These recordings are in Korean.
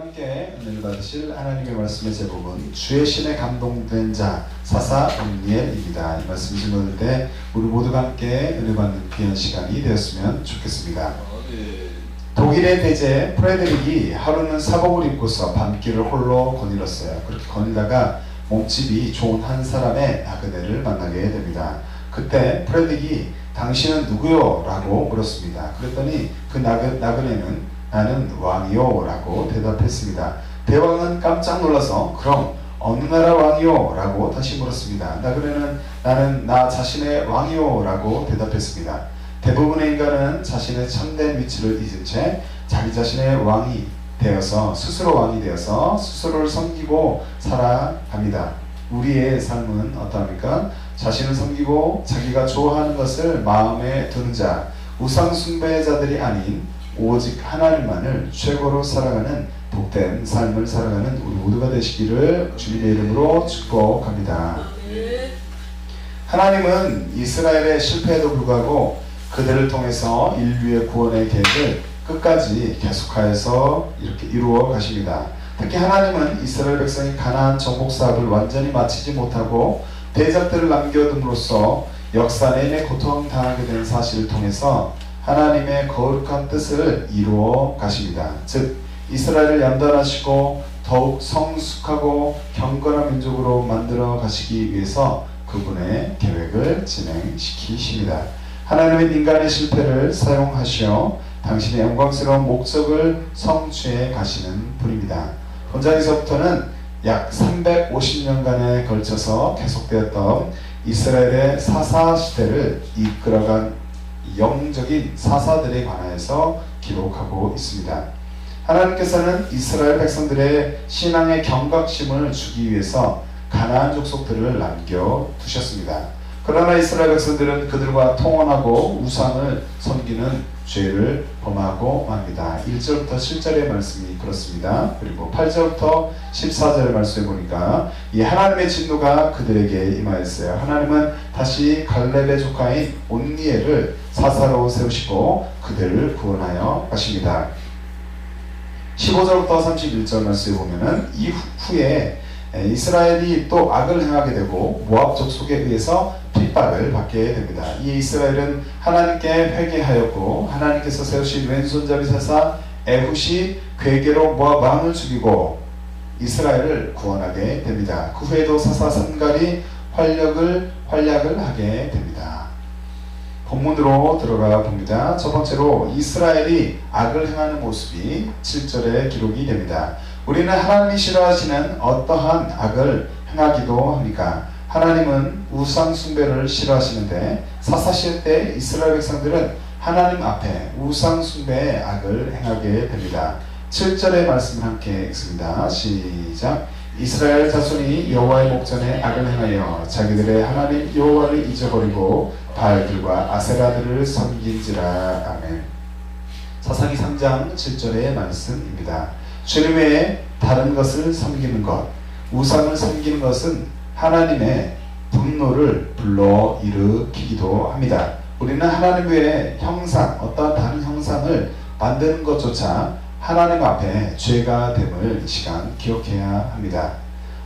함께 은혜를 받으실 하나님의 말씀의 제목은 주의 신에 감동된 자 사사 온니엘입니다. 이 말씀 읽을 때 우리 모두가 함께 은혜 받는 귀한 시간이 되었으면 좋겠습니다. 독일의 대제 프레드릭이 하루는 사복을 입고서 밤길을 홀로 거닐었어요. 그렇게 거닐다가 몸집이 좋은 한 사람의 나그네를 만나게 됩니다. 그때 프레드릭이 당신은 누구요? 라고 물었습니다. 그랬더니 그 나그, 나그네는 나는 왕이요 라고 대답했습니다. 대왕은 깜짝 놀라서 그럼 어느 나라 왕이요? 라고 다시 물었습니다. 나그네는 나는 나 자신의 왕이요 라고 대답했습니다. 대부분의 인간은 자신의 참된 위치를 잊은 채 자기 자신의 왕이 되어서 스스로 왕이 되어서 스스로를 섬기고 살아갑니다. 우리의 삶은 어떠합니까? 자신을 섬기고 자기가 좋아하는 것을 마음에 두는 자, 우상 숭배자들이 아닌 오직 하나님만을 최고로 살아가는 복된 삶을 살아가는 우리 모두가 되시기를 주님의 이름으로 축복합니다. 하나님은 이스라엘의 실패에도 불구하고 그들을 통해서 인류의 구원의 계획을 끝까지 계속하여서 이렇게 이루어 가십니다. 특히 하나님은 이스라엘 백성이 가나안 정복 사업을 완전히 마치지 못하고 대적들을 남겨둠으로써 역사 내내 고통당하게 된 사실을 통해서 하나님의 거룩한 뜻을 이루어 가십니다. 즉 이스라엘을 연단하시고 더욱 성숙하고 경건한 민족으로 만들어 가시기 위해서 그분의 계획을 진행시키십니다. 하나님은 인간의 실패를 사용하시어 당신의 영광스러운 목적을 성취해 가시는 분입니다. 본장에서부터는 약 350년간에 걸쳐서 계속되었던 이스라엘의 사사 시대를 이끌어간 영적인 사사들에 관하여서 기록하고 있습니다. 하나님께서는 이스라엘 백성들의 신앙의 경각심을 주기 위해서 가나안 족속들을 남겨 두셨습니다. 그러나 이스라엘 백성들은 그들과 통혼하고 우상을 섬기는 죄를 범하고 맙니다. 1절부터 7절의 말씀이 그렇습니다. 그리고 8절부터 14절의 말씀에 보니까 이 하나님의 진노가 그들에게 임하였어요. 하나님은 다시 갈렙의 조카인 온니엘을 사사로 세우시고 그들을 구원하여 가십니다. 15절부터 31절 말씀에 보면은 이후에 이스라엘이 또 악을 행하게 되고 모압 족속에 의해서 핍박을 받게 됩니다. 이 이스라엘은 하나님께 회개하였고 하나님께서 세우신 왼손잡이 사사 에훗이 괴계로 모압 왕을 죽이고 이스라엘을 구원하게 됩니다. 그 후에도 사사 삼갈이 활력을 활약을 하게 됩니다. 본문으로 들어가 봅니다. 첫 번째로 이스라엘이 악을 행하는 모습이 7절에 기록이 됩니다. 우리는 하나님이 싫어하시는 어떠한 악을 행하기도 합니까? 하나님은 우상 숭배를 싫어하시는데 사사시대 때 이스라엘 백성들은 하나님 앞에 우상 숭배의 악을 행하게 됩니다. 7절의 말씀을 함께 읽습니다. 시작. 이스라엘 자손이 여호와의 목전에 악을 행하여 자기들의 하나님 여호와를 잊어버리고 바알들과 아세라들을 섬긴지라. 아멘. 사사기 3장 7절의 말씀입니다. 주님 외에 다른 것을 섬기는 것, 우상을 섬기는 것은 하나님의 분노를 불러 일으키기도 합니다. 우리는 하나님 외에 형상, 어떤 다른 형상을 만드는 것조차 하나님 앞에 죄가 됨을 시간 기억해야 합니다.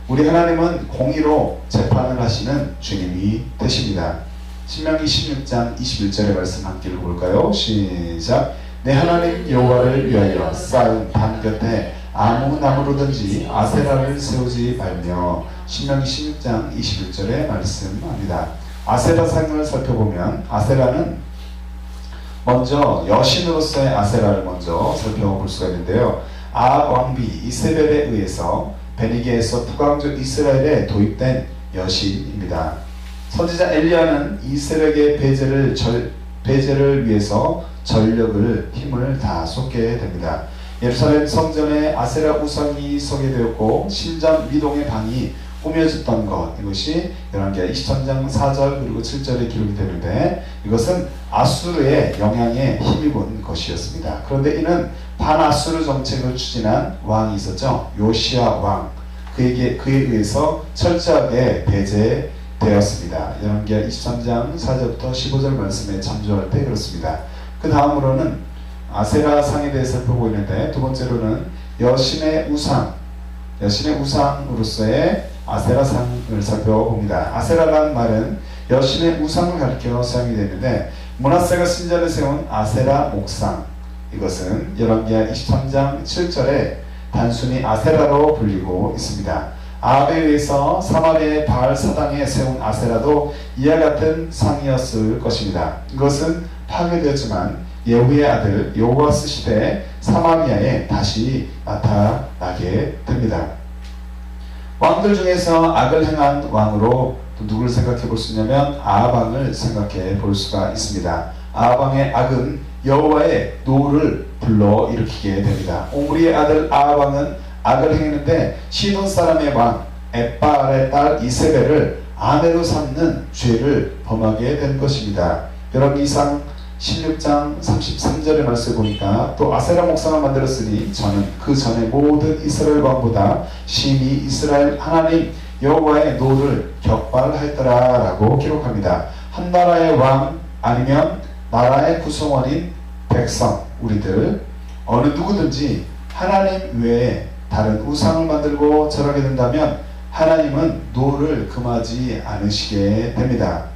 우리 하나님은 공의로 재판을 하시는 주님이 되십니다. 신명기 16장 21절의 말씀 함께 읽어볼까요? 시작. 내 하나님 여호와를 위하여 쌓은 단 곁에 아무 나무로든지 아세라를 세우지 말며 신명기 16장 21절의 말씀합니다. 아세라 상을 살펴보면 아세라는 먼저 여신으로서의 아세라를 먼저 살펴볼 수가 있는데요. 아 왕비 이세벨에 의해서 베니게에서 북왕족 이스라엘에 도입된 여신입니다. 선지자 엘리야는 이스라엘의 배제를 절, 배제를 위해서 전력을 힘을 다 쏟게 됩니다. 예루살렘 성전에 아세라 우상이 서게 되었고 신전 미동의 방이 꾸며졌던 것 이것이 열왕기하 23장 4절 그리고 7절에 기록이 되는데 이것은 아수르의 영향에 힘입은 것이었습니다. 그런데 이는 반아수르 정책을 추진한 왕이 있었죠. 요시아 왕 그에게 그에 의해서 철저하게 배제되었습니다. 열왕기하 23장 4절부터 15절 말씀에 참조할 때 그렇습니다. 그 다음으로는 아세라 상에 대해 살펴보고 있는데 두 번째로는 여신의 우상, 여신의 우상으로서의 아세라상을 살펴봅니다. 아세라라는 말은 여신의 우상을 가리켜 사용이 되는데 문하세가 신전에 세운 아세라 목상 이것은 열왕기하 23장 7절에 단순히 아세라로 불리고 있습니다. 아합에 의해서 사마리아의 바알 사당에 세운 아세라도 이와 같은 상이었을 것입니다. 이것은 파괴되었지만 예후의 아들 요호아스 시대 사마리아에 다시 나타나게 됩니다. 왕들 중에서 악을 행한 왕으로 또 누구를 생각해 볼 수 있냐면 아합왕을 생각해 볼 수가 있습니다. 아합왕의 악은 여호와의 노를 불러 일으키게 됩니다. 오므리의 아들 아합왕은 악을 행했는데 시돈 사람의 왕 에빠알의 딸 이세벨을 아내로 삼는 죄를 범하게 된 것입니다. 여러분 이상 16장 33절의 말씀을 보니까 또 아세라 목상을 만들었으니 저는 그 전에 모든 이스라엘 왕보다 심히 이스라엘 하나님 여호와의 노를 격발하였더라라고 기록합니다. 한 나라의 왕 아니면 나라의 구성원인 백성 우리들 어느 누구든지 하나님 외에 다른 우상을 만들고 절하게 된다면 하나님은 노를 금하지 않으시게 됩니다.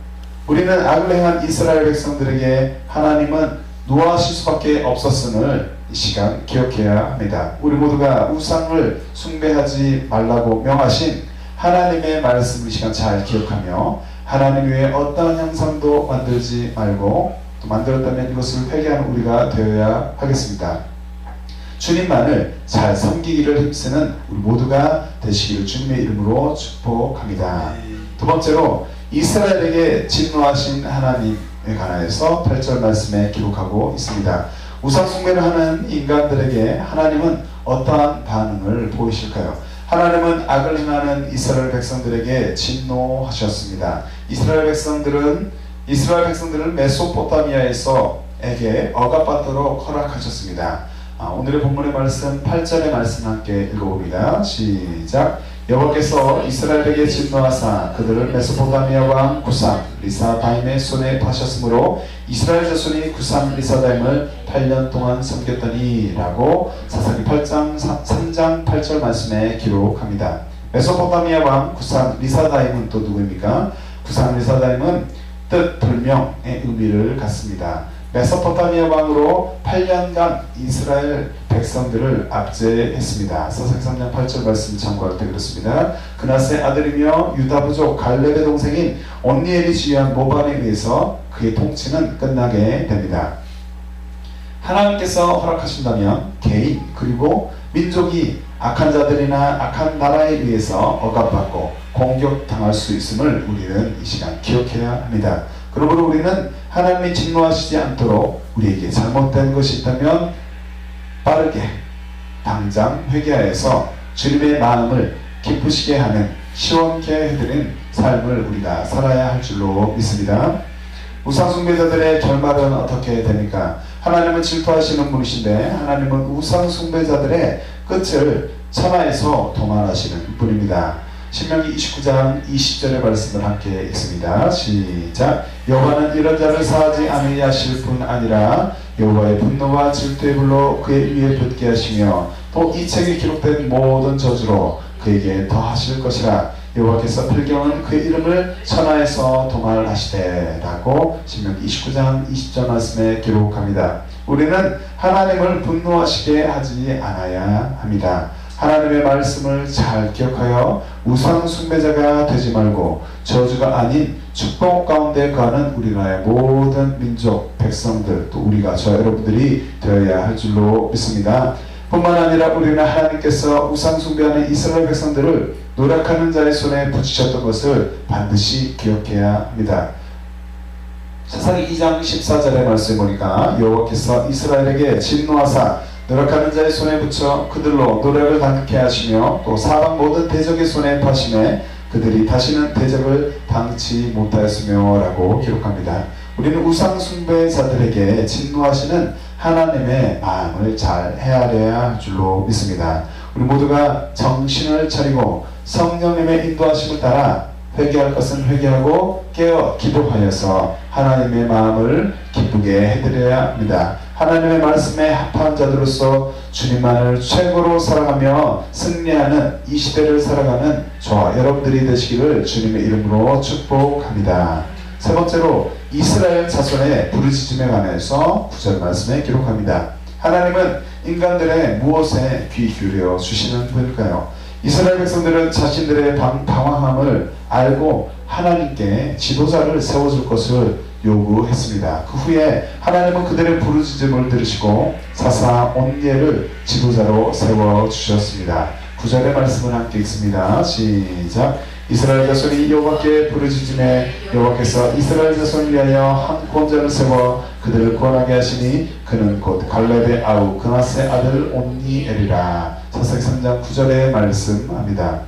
우리는 악을 행한 이스라엘 백성들에게 하나님은 노하실 수밖에 없었음을 이 시간 기억해야 합니다. 우리 모두가 우상을 숭배하지 말라고 명하신 하나님의 말씀을 이 시간 잘 기억하며 하나님 외에 어떠한 형상도 만들지 말고 또 만들었다면 이것을 회개하는 우리가 되어야 하겠습니다. 주님만을 잘 섬기기를 힘쓰는 우리 모두가 되시기를 주님의 이름으로 축복합니다. 두 번째로 이스라엘에게 진노하신 하나님에 관하여서 8절 말씀에 기록하고 있습니다. 우상 숭배를 하는 인간들에게 하나님은 어떠한 반응을 보이실까요? 하나님은 악을 행하는 이스라엘 백성들에게 진노하셨습니다. 이스라엘 백성들은 이스라엘 백성들을 메소포타미아에서 에게 억압받도록 허락하셨습니다. 아, 오늘의 본문의 말씀 8절의 말씀 함께 읽어봅니다. 시작. 여호와께서 이스라엘에게 진노하사 그들을 메소포타미아 왕 구삼 리사다임의 손에 파셨으므로 이스라엘 자손이 구삼 리사다임을 8년 동안 섬겼더니라고 사사기 8장 3장 8절 말씀에 기록합니다. 메소포타미아 왕 구삼 리사다임은 또 누구입니까? 구삼 리사다임은 뜻 불명의 의미를 갖습니다. 메소포타미아 왕으로 8년간 이스라엘 백성들을 압제했습니다. 사사기 3장 8절 말씀 참고할 때 그렇습니다. 그나스의 아들이며 유다 부족 갈렙의 동생인 온니엘이 지휘한 모반에 의해서 그의 통치는 끝나게 됩니다. 하나님께서 허락하신다면 개인 그리고 민족이 악한 자들이나 악한 나라에 의해서 억압받고 공격당할 수 있음을 우리는 이 시간 기억해야 합니다. 그러므로 우리는 하나님이 진노하시지 않도록 우리에게 잘못된 것이 있다면 빠르게 당장 회개하여서 주님의 마음을 기쁘시게 하는 시원케 해드린 삶을 우리가 살아야 할 줄로 믿습니다. 우상숭배자들의 결말은 어떻게 됩니까? 하나님은 질투하시는 분이신데 하나님은 우상숭배자들의 끝을 천하에서 도말하시는 분입니다. 신명기 29장 20절의 말씀을 함께 읽습니다. 시작. 여호와는 이런 자를 사하지 아니하실 뿐 아니라 여호와의 분노와 질투의 불로 그의 위에 붙게 하시며 또 이 책에 기록된 모든 저주로 그에게 더하실 것이라 여호와께서 필경은 그의 이름을 천하에서 도말하시되라고 신명기 29장 20절 말씀에 기록합니다. 우리는 하나님을 분노하시게 하지 않아야 합니다. 하나님의 말씀을 잘 기억하여 우상 숭배자가 되지 말고 저주가 아닌 축복 가운데 가는 우리나라의 모든 민족 백성들 또 우리가 저 여러분들이 되어야 할 줄로 믿습니다. 뿐만 아니라 우리는 하나님께서 우상 숭배하는 이스라엘 백성들을 노력하는 자의 손에 붙이셨던 것을 반드시 기억해야 합니다. 사사기 2장 14절의 말씀 보니까 여호와께서 이스라엘에게 진노하사 노력하는 자의 손에 붙여 그들로 노력을 당케 하시며 또 사방 모든 대적의 손에 파심에 그들이 다시는 대적을 당치 못하였으며 라고 기록합니다. 우리는 우상 숭배자들에게 진노하시는 하나님의 마음을 잘 헤아려야 할 줄로 믿습니다. 우리 모두가 정신을 차리고 성령님의 인도하심을 따라 회개할 것은 회개하고 깨어 기도하여서 하나님의 마음을 기쁘게 해드려야 합니다. 하나님의 말씀에 합한 자들로서 주님만을 최고로 사랑하며 승리하는 이 시대를 살아가는 저와 여러분들이 되시기를 주님의 이름으로 축복합니다. 세 번째로 이스라엘 자손의 부르짖음에 관해서 구절 말씀에 기록합니다. 하나님은 인간들의 무엇에 귀 기울여 주시는 분일까요? 이스라엘 백성들은 자신들의 방, 방황함을 알고 하나님께 지도자를 세워줄 것을 요구했습니다. 그 후에 하나님은 그들의 부르짖음을 들으시고 사사 온예를 지도자로 세워주셨습니다. 구절의 말씀을 함께 읽습니다. 시작 이스라엘 자손이 여호와께 부르짖음에 여호와께서 이스라엘 자손을 위하여 한 구원자를 세워 그들을 구원하게 하시니 그는 곧 갈렙의 아우 그나스의 아들 온니엘이라 사사기 3장 9절의 말씀합니다.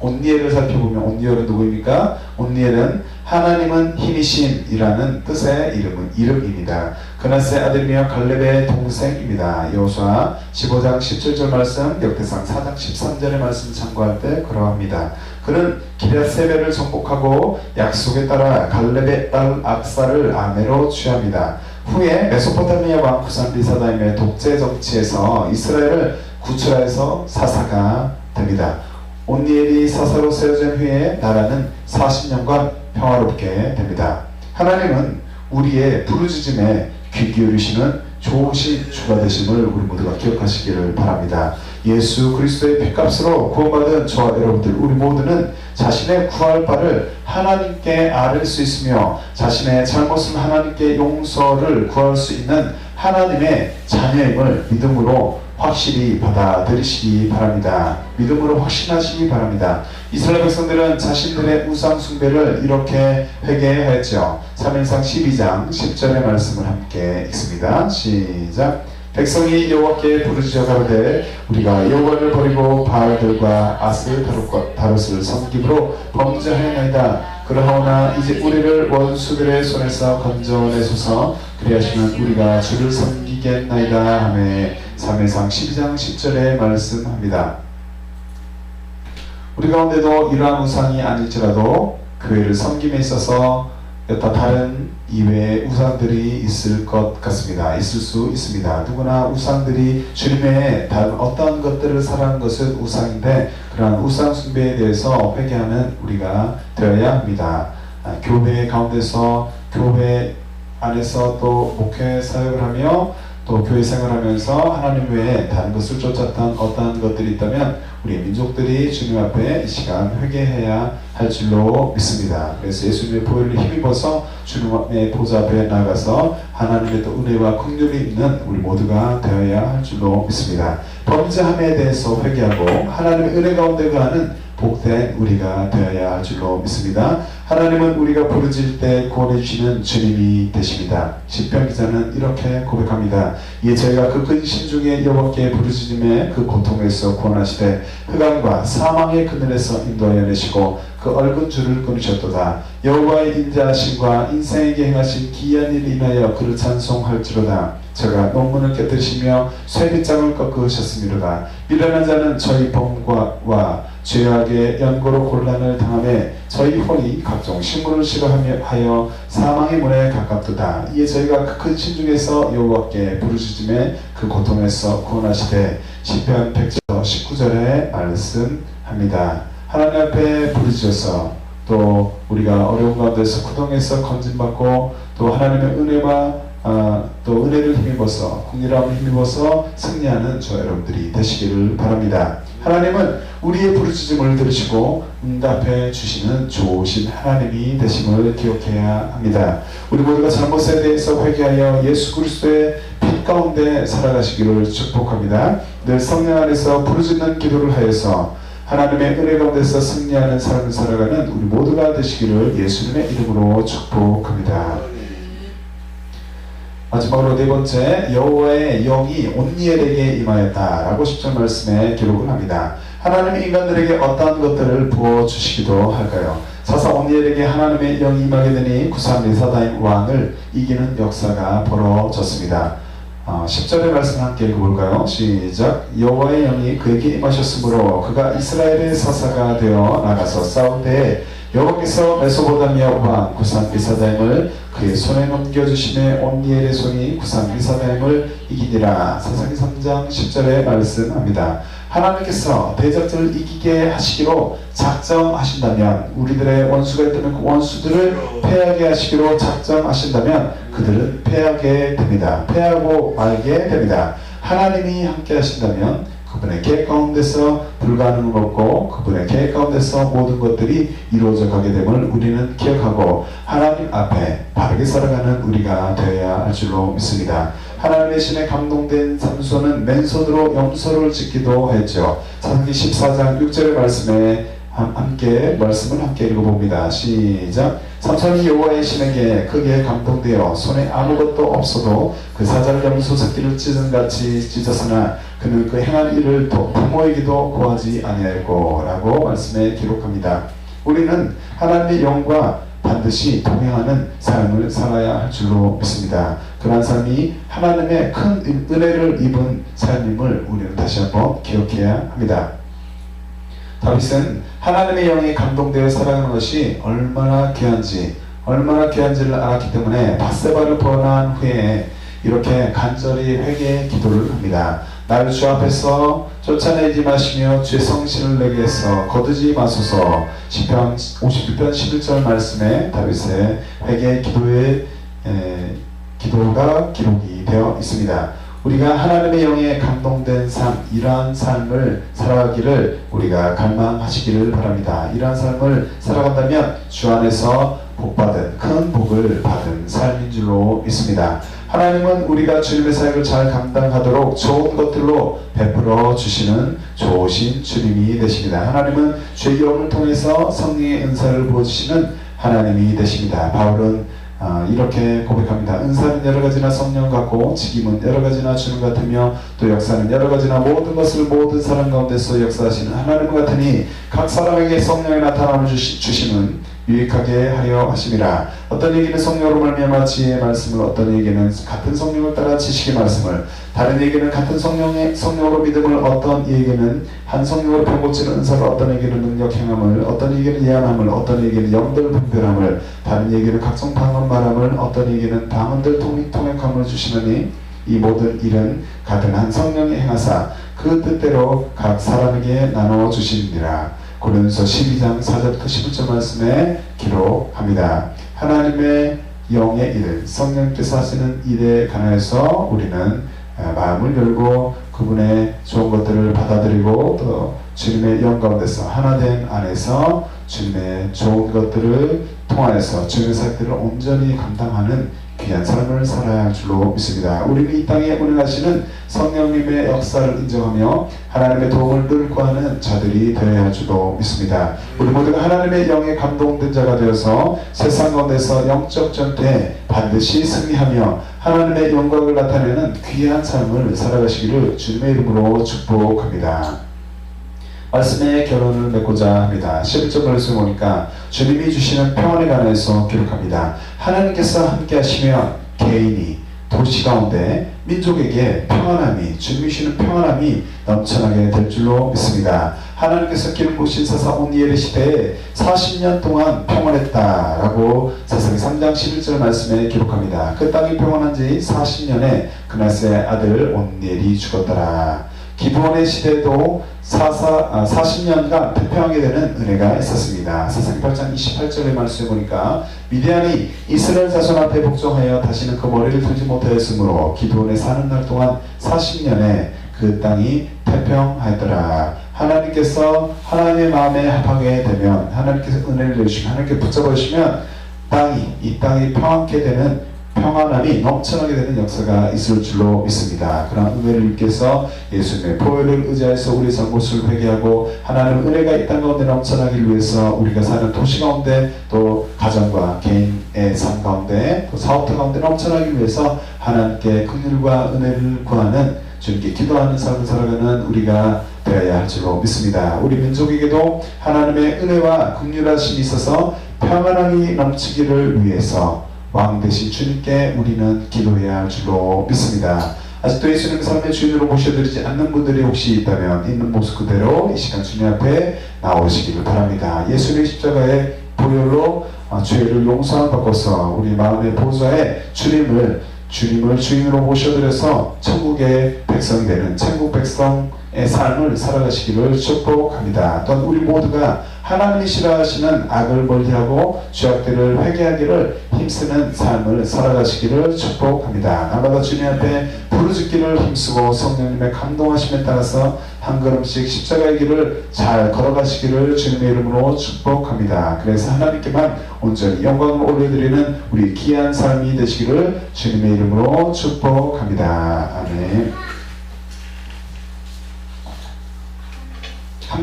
온니엘을 살펴보면 온니엘은 누구입니까? 온니엘은 하나님은 힘이신이라는 뜻의 이름은 이름입니다. 그나스의 아들이며 갈렙의 동생입니다. 여호수아 15장 17절 말씀, 역대상 4장 13절의 말씀 참고할 때 그러합니다. 그는 세베를 정복하고 약속에 따라 갈렙의 딸 악사를 아내로 취합니다. 후에 메소포타미아 왕 구산 리사다임의 독재 정치에서 이스라엘을 구출하여서 사사가 됩니다. 온니엘이 사사로 세워진 후에 나라는 40년간 평화롭게 됩니다. 하나님은 우리의 부르짖음에 귀 기울이시는 좋으신 주가 되심을 우리 모두가 기억하시기를 바랍니다. 예수 그리스도의 피값으로 구원받은 저와 여러분들 우리 모두는 자신의 구할 바를 하나님께 아를 수 있으며 자신의 잘못은 하나님께 용서를 구할 수 있는 하나님의 자녀임을 믿음으로 확실히 받아들이시기 바랍니다. 믿음으로 확신하시기 바랍니다. 이스라엘 백성들은 자신들의 우상 숭배를 이렇게 회개하였죠. 3일상 12장 10절의 말씀을 함께 읽습니다. 시작. 백성이 여호와께 부르짖어 가로되 우리가 여호와를 버리고 바알들과 아스 다롯을 섬김으로 범죄하였나이다. 그러하오나 이제 우리를 원수들의 손에서 건져내소서 그리하시면 우리가 주를 섬기겠나이다 하매 3회상 12장 10절에 말씀합니다. 우리 가운데도 이러한 우상이 아닐지라도 교회를 섬김에 있어서 여타 다른 이외의 우상들이 있을 것 같습니다. 있을 수 있습니다. 누구나 우상들이 주님의 다른 어떤 것들을 사랑하는 것은 우상인데 그러한 우상 숭배에 대해서 회개하는 우리가 되어야 합니다. 아, 교회 가운데서 교회 안에서 또 목회 사역을 하며 또 교회 생활하면서 하나님 외에 다른 것을 쫓았던 어떠한 것들이 있다면 우리 민족들이 주님 앞에 이 시간 회개해야 할 줄로 믿습니다. 그래서 예수님의 보혈을 힘입어서 주님의 보좌 앞에 나가서 하나님의 또 은혜와 긍휼이 있는 우리 모두가 되어야 할 줄로 믿습니다. 범죄함에 대해서 회개하고 하나님의 은혜 가운데 가는 복된 우리가 되어야 할 줄로 믿습니다. 하나님은 우리가 부르질 때 구원해 주시는 주님이 되십니다. 시편 기자는 이렇게 고백합니다. 이에 저희가 그 근심 중에 여호와께 부르짖음에 그 고통에서 구원하시되 흑암과 사망의 그늘에서 인도하여 내시고 그 얽은 줄을 끊으셨도다. 여호와의 인자하심과 인생에게 행하신 기이한 일을 인하여 그를 찬송할지로다. 저가 논문을 깨뜨리시며 쇠빗장을 꺾으셨음이로다. 미련한 자는 저희 범과와 죄악의 연고로 곤란을 당함에 저희 혼이 각종 식물을 싫어하여 사망의 문에 가깝도다. 이에 저희가 그큰 신중에서 여호와께 부르짖음에 그 고통에서 구원하시되 시편 100절 19절에 말씀합니다. 하나님 앞에 부르짖어서 또 우리가 어려운 가운데서 구동에서 건진받고 또 하나님의 은혜와 아, 또 은혜를 힘입어서 국리함을 힘입어서 승리하는 저 여러분들이 되시기를 바랍니다. 하나님은 우리의 부르짖음을 들으시고 응답해 주시는 좋으신 하나님이 되심을 기억해야 합니다. 우리 모두가 잘못에 대해서 회개하여 예수 그리스도의 빛 가운데 살아가시기를 축복합니다. 늘 성령 안에서 부르짖는 기도를 하여서 하나님의 은혜 가운데서 승리하는 삶을 살아가는 우리 모두가 되시기를 예수님의 이름으로 축복합니다. 마지막으로 네 번째 여호와의 영이 온니엘에게 임하였다라고 10절 말씀에 기록을 합니다. 하나님이 인간들에게 어떠한 것들을 부어 주시기도 할까요? 사사 온니엘에게 하나님의 영이 임하게 되니 구산 리사다임 왕을 이기는 역사가 벌어졌습니다. 어, 10절의 말씀 함께 읽어볼까요? 시작 여호와의 영이 그에게 임하셨으므로 그가 이스라엘의 사사가 되어 나가서 싸울 때 여호와께서 메소보다미아 왕 구산 미사다임을 그의 손에 넘겨주심에 온니엘의 손이 구산 미사다임을 이기니라 사사기 3장 10절에 말씀합니다. 하나님께서 대적들을 이기게 하시기로 작정하신다면 우리들의 원수가 있다면 그 원수들을 패하게 하시기로 작정하신다면 그들은 패하게 됩니다. 패하고 말게 됩니다. 하나님이 함께 하신다면 그분의 계획 가운데서 불가능은 없고 그분의 계획 가운데서 모든 것들이 이루어져 가게 됨을 우리는 기억하고 하나님 앞에 바르게 살아가는 우리가 되어야 할 줄로 믿습니다. 하나님의 신에 감동된 삼손은 맨손으로 염소를 짓기도 했죠. 사사기 14장 6절의 말씀에 함- 함께 말씀을 함께 읽어봅니다. 시작. 삼손이 여호와의 신에게 크게 감동되어 손에 아무것도 없어도 그 사자를 염소 새끼를 찢은 같이 찢었으나 그는 그 행한 일을 또 부모에게도 구하지 아니하였고라고 말씀에 기록합니다. 우리는 하나님의 영과 반드시 동행하는 삶을 살아야 할 줄로 믿습니다. 그러한 삶이 하나님의 큰 은- 은혜를 입은 삶임을 우리는 다시 한번 기억해야 합니다. 다윗은 하나님의 영에 감동되어 살아가는 것이 얼마나 귀한지 얼마나 귀한지를 알았기 때문에 바세바를 번한 후에 이렇게 간절히 회개 기도를 합니다. 나를 주 앞에서 쫓아내지 마시며 주의 성신을 내게 해서 거두지 마소서 시편 56편 11절 말씀에 다윗의 회개 기도의 에, 기도가 기록이 되어 있습니다. 우리가 하나님의 영에 감동된 삶, 이러한 삶을 살아가기를 우리가 갈망하시기를 바랍니다. 이러한 삶을 살아간다면 주 안에서 복받은 큰 복을 받은 삶인 줄로 믿습니다. 하나님은 우리가 주님의 사역을 잘 감당하도록 좋은 것들로 베풀어 주시는 좋으신 주님이 되십니다. 하나님은 죄의 영을 통해서 성령의 은사를 부어주시는 하나님이 되십니다. 바울은 아, 이렇게 고백합니다. 은사는 여러 가지나 성령 같고 직임은 여러 가지나 주는 같으며 또 역사는 여러 가지나 모든 것을 모든 사람 가운데서 역사하시는 하나님 같으니 각 사람에게 성령의 나타남을 주시, 주시는 유익하게 하려 하심이라. 어떤 얘기는 성령으로 말미암아 지혜의 말씀을 어떤 얘기는 같은 성령을 따라 지식의 말씀을 다른 얘기는 같은 성령의 성령으로 믿음을 어떤 얘기는 한 성령으로 병고치는 은사를 어떤 얘기는 능력 행함을 어떤 얘기는 예언함을 어떤 얘기는 영들 분별함을 다른 얘기는 각종 방언 말함을 어떤 얘기는 방언들 통역, 통역함을 주시느니 이 모든 일은 같은 한 성령이 행하사 그 뜻대로 각 사람에게 나눠 주시니라. 고린도서 12장 4절부터 11절 말씀에 기록합니다. 하나님의 영의 일, 성령께서 하시는 일에 관하여서 우리는 아, 마음을 열고 그분의 좋은 것들을 받아들이고 또 주님의 영 가운데서 하나된 안에서 주님의 좋은 것들을 통하여서 주님의 사역들을 온전히 감당하는 귀한 삶을 살아야 할 줄로 믿습니다. 우리는 이 땅에 운행하시는 성령님의 역사를 인정하며 하나님의 도움을 늘 구하는 자들이 되어야 할 줄로 믿습니다. 우리 모두가 하나님의 영에 감동된 자가 되어서 세상 가운데서 영적 전투에 반드시 승리하며 하나님의 영광을 나타내는 귀한 삶을 살아가시기를 주님의 이름으로 축복합니다. 말씀의 결론을 맺고자 합니다. 11절 말씀 보니까 주님이 주시는 평안에 관해서 기록합니다. 하나님께서 함께 하시면 개인이 도시 가운데 민족에게 평안함이 주님이 주시는 평안함이 넘쳐나게 될 줄로 믿습니다. 하나님께서 기름 부으신 사사 온니엘의 시대에 40년 동안 평안했다라고 사사기 3장 11절 말씀에 기록합니다. 그 땅이 평안한 지 40년에 그나스의 아들 온니엘이 죽었더라. 기브온의 시대도 44, 아, 40년간 태평하게 되는 은혜가 있었습니다. 사사기 8장 28절의 말씀에 보니까 미디안이 이스라엘 자손 앞에 복종하여 다시는 그 머리를 들지 못하였으므로 기브온에 사는 날 동안 40년에 그 땅이 태평하였더라. 하나님께서 하나님의 마음에 합하게 되면 하나님께서 은혜를 내주시면 하나님께 붙잡아 주시면 땅이 이 땅이 평안케 되는 평안함이 넘쳐나게 되는 역사가 있을 줄로 믿습니다. 그러한 은혜를 입께서 예수님의 보혈을 의지해서 우리 잘못을 회개하고 하나님 은혜가 이 땅 가운데 넘쳐나기 위해서 우리가 사는 도시 가운데 또 가정과 개인의 삶 가운데 또 사업터 가운데 넘쳐나기 위해서 하나님께 긍휼과 은혜를 구하는 주님께 기도하는 삶을 살아가는 우리가 되어야 할 줄로 믿습니다. 우리 민족에게도 하나님의 은혜와 긍휼하심이 있어서 평안함이 넘치기를 위해서 왕 대신 주님께 우리는 기도해야 할 줄로 믿습니다. 아직도 예수님 삶의 주인으로 모셔드리지 않는 분들이 혹시 있다면 있는 모습 그대로 이 시간 주님 앞에 나오시기를 바랍니다. 예수님의 십자가의 보혈로 아, 죄를 용서함 받고서 우리 마음의 보좌에 주님을 주님을 주인으로 모셔드려서 천국의 백성이 되는 천국 백성의 삶을 살아가시기를 축복합니다. 또한 우리 모두가 하나님이 싫어하시는 악을 멀리하고 죄악들을 회개하기를 힘쓰는 삶을 살아가시기를 축복합니다. 날마다 주님 앞에 부르짖기를 힘쓰고 성령님의 감동하심에 따라서 한 걸음씩 십자가의 길을 잘 걸어가시기를 주님의 이름으로 축복합니다. 그래서 하나님께만 온전히 영광을 올려드리는 우리 귀한 삶이 되시기를 주님의 이름으로 축복합니다. 아멘.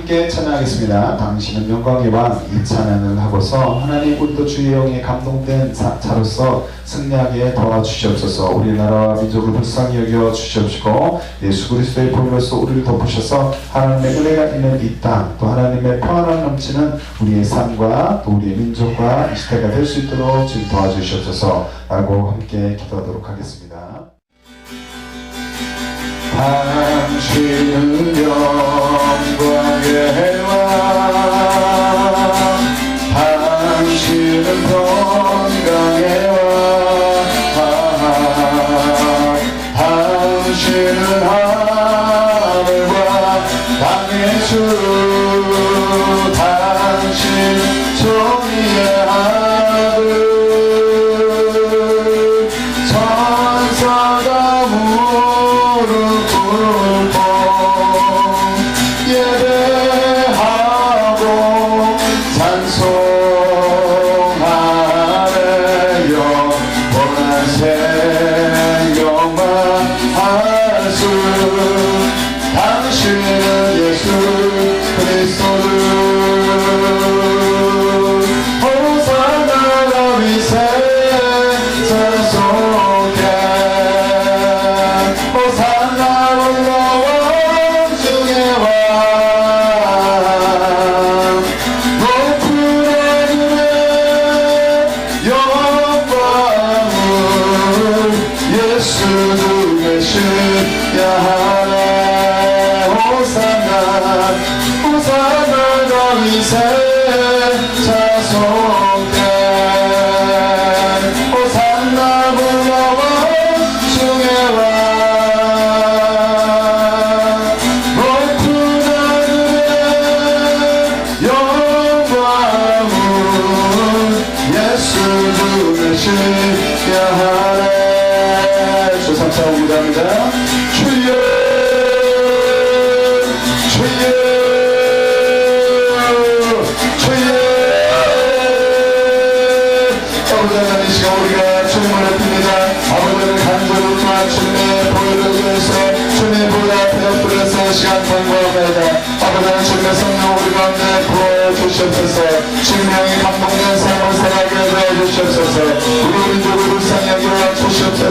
함께 찬양하겠습니다. 당신은 영광의 왕 이 찬양을 하고서 하나님 우리도 주의 영에 감동된 자- 자로서 승리하게 도와주시옵소서 우리나라와 민족을 불쌍히 여겨 주시옵시고 예수 그리스도의 보혈로서 우리를 덮으셔서 하나님의 은혜가 있는 이 땅 또 하나님의 평안을 넘치는 우리의 삶과 또 우리의 민족과 이 시대가 될 수 있도록 주님 도와주시옵소서 라고 함께 기도하도록 하겠습니다. 당신은 영광의 왕 당신은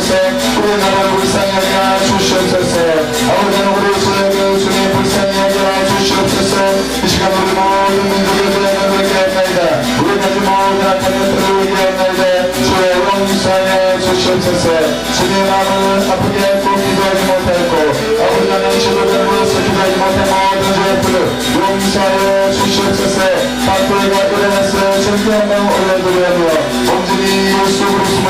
주시옵소서 우리 나라를 불쌍히 여겨 주시옵소서. 아버지 우리 주님을 주님 불쌍히 여겨 주시옵소서. 이 시간 우리 모든 민족을 대하여 기도합니다. 우리 가지 모든 악한 것들을 위하옵나이다. 주의 용서하여 주시옵소서. 주님의 마음을 아프게 했고 기도하지 못했고 아버지 하나님 지도자로서 기도하지 못한 모든 죄들을 용서하여 주시옵소서. 박도가 일어나서 정결한 마음 올려드리며 온전히 예수 그리스도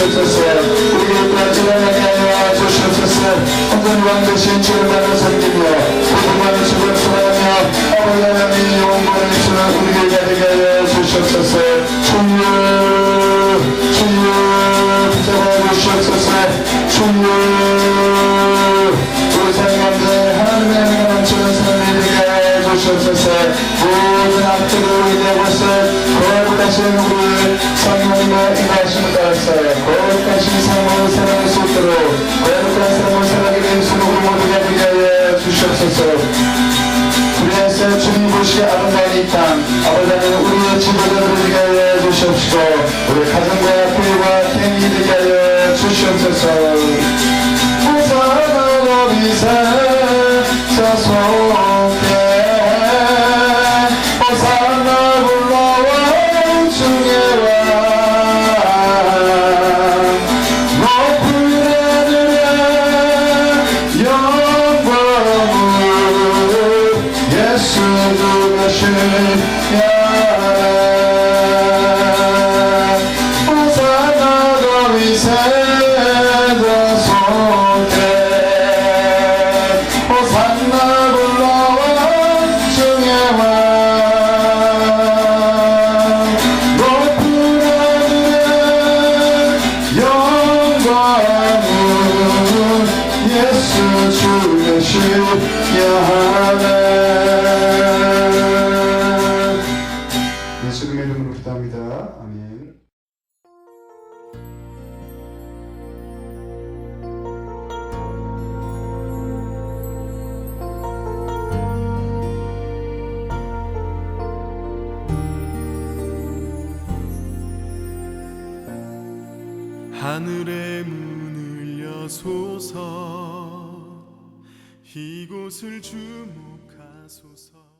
하여 주시옵소서 우리가 불안하게 하여 주시옵소서 온전히 왕 대신 주를 나를 섬기며 고통하는 주를 수하며 아버지 우리에게서 거룩하신 살아갈 수 있도록 거룩한 된 수로 우리 모두가 되게 하여 주시옵소서 그래서 주님 보시기 아름다운 이 땅, 아버지 하나님 우리의 지도자들을 되게 하여 주시옵시고, 우리 가정과 교회와 행위 되게 하여 주시옵소서. 부산하고 비세 자손